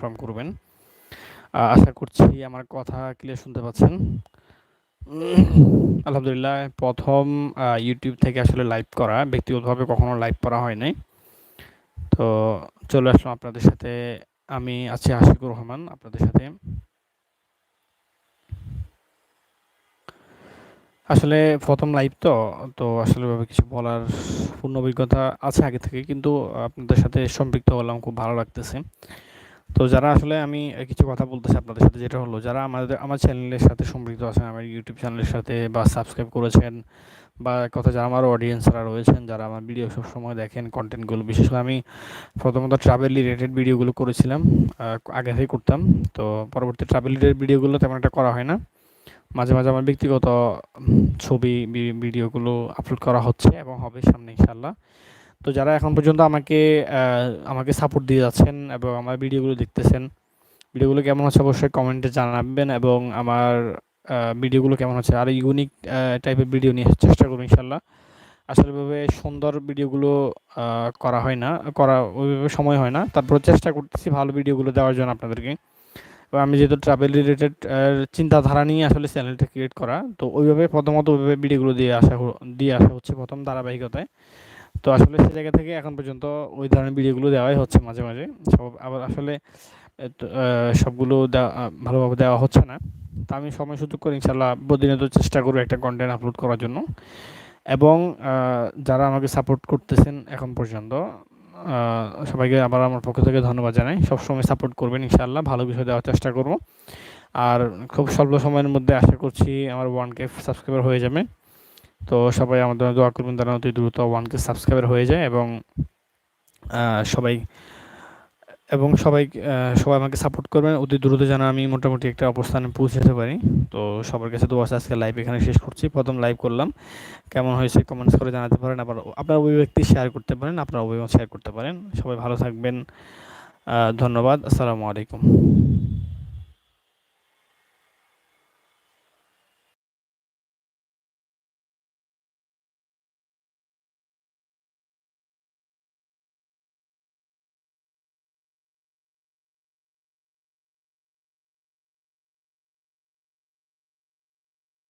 Confirm করবেন। আশা করছি আমার কথা ক্লিয়ার শুনতে পাচ্ছেন। আলহামদুলিল্লাহ, প্রথম ইউটিউব থেকে আসলে লাইভ করা, ব্যক্তিগতভাবে কখনো লাইভ করা হয় নাই। তো চলে আসলাম আপনাদের সাথে। আমি আছি আশিকুর রহমান, আপনাদের সাথে। আসলে প্রথম লাইভ তো তো আসলে কিছু বলার পূর্ণ অভিজ্ঞতা আছে আগে থেকে, কিন্তু আপনাদের সাথে সম্পৃক্ত হলাম, খুব ভালো লাগতেছে। তো যারা আসলে আমি কিছু কথা বলতেছি আপনাদের সাথে যেটা হলো, যারা আমাদের, আমার চ্যানেলের সাথে সম্পৃক্ত আছেন, আমার ইউটিউব চ্যানেলের সাথে বা সাবস্ক্রাইব করেছেন বা কথা যারা আমার অডিয়েন্সরা রয়েছেন, যারা আমার ভিডিও সবসময় দেখেন কন্টেন্টগুলো বিশেষ করে আমি প্রথমত ট্রাভেল রিলেটেড ভিডিওগুলো করেছিলাম আগে থেকে করতাম। তো পরবর্তী ট্রাভেল রিলেটেড ভিডিওগুলো তেমন একটা করা হয় না। মাঝে মাঝে আমার ব্যক্তিগত ছবি ভিডিওগুলো আপলোড করা হচ্ছে এবং হবে সামনে ইনশাল্লাহ তো যারা এখন পর্যন্ত আমাকে আমাকে সাপোর্ট দিয়ে যাচ্ছেন এবং আমার ভিডিওগুলো দেখতেছেন ভিডিওগুলো কেমন হচ্ছে অবশ্যই কমেন্টে জানাবেন এবং আমার ভিডিওগুলো কেমন হচ্ছে, আর ইউনিক টাইপের ভিডিও নিয়ে চেষ্টা করব ইনশাল্লাহ। আসলে ভাবে সুন্দর ভিডিওগুলো করা হয় না, করা ওইভাবে সময় হয় না। তারপর চেষ্টা করতেছি ভালো ভিডিওগুলো দেওয়ার জন্য আপনাদেরকে। আমি যেহেতু ট্রাভেল রিলেটেড চিন্তাধারা নিয়ে আসলে চ্যানেলটা ক্রিয়েট করা, তো ওইভাবে প্রথমত ওইভাবে ভিডিওগুলো দিয়ে আসা দিয়ে আসা হচ্ছে প্রথম ধারাবাহিকতায়। তো আসলে সে জায়গা থেকে এখন পর্যন্ত ওই ধরনের ভিডিওগুলো দেওয়াই হচ্ছে মাঝে মাঝে। সব আবার আসলে সবগুলো দেওয়া ভালোভাবে দেওয়া হচ্ছে না। তা আমি সময় সুযোগ করে ইনশাল্লাহ প্রতিনিয়ত চেষ্টা করব একটা কন্টেন্ট আপলোড করার জন্য। এবং যারা আমাকে সাপোর্ট করতেছেন এখন পর্যন্ত সবাইকে আবার আমার পক্ষ থেকে ধন্যবাদ জানাই। সবসময় সাপোর্ট করবেন ইনশাল্লাহ ভালো বিষয় দেওয়ার চেষ্টা করব। আর খুব স্বল্প সময়ের মধ্যে আশা করছি আমার ওয়ান কে সাবস্ক্রাইবার হয়ে যাবে। তো সবাই আমাদের দোয়া করবেন তারা অতি দ্রুত ওয়ান কে সাবস্ক্রাইবার হয়ে যায় এবং সবাই এবং সবাই সবাই আমাকে সাপোর্ট করবেন। অতি দ্রুত যেন আমি মোটামুটি একটা অবস্থানে পৌঁছাতে পারি। তো সবার কাছে দোয়া আজকে লাইভ এখানে শেষ করছি। প্রথম লাইভ করলাম। কেমন হয়েছে কমেন্টস করে জানাতে পারেন। আবার আপনার অভিব্যক্তি শেয়ার করতে পারেন, আপনার অভিমত শেয়ার করতে পারেন। সবাই ভালো থাকবেন। ধন্যবাদ। আসসালামু আলাইকুম।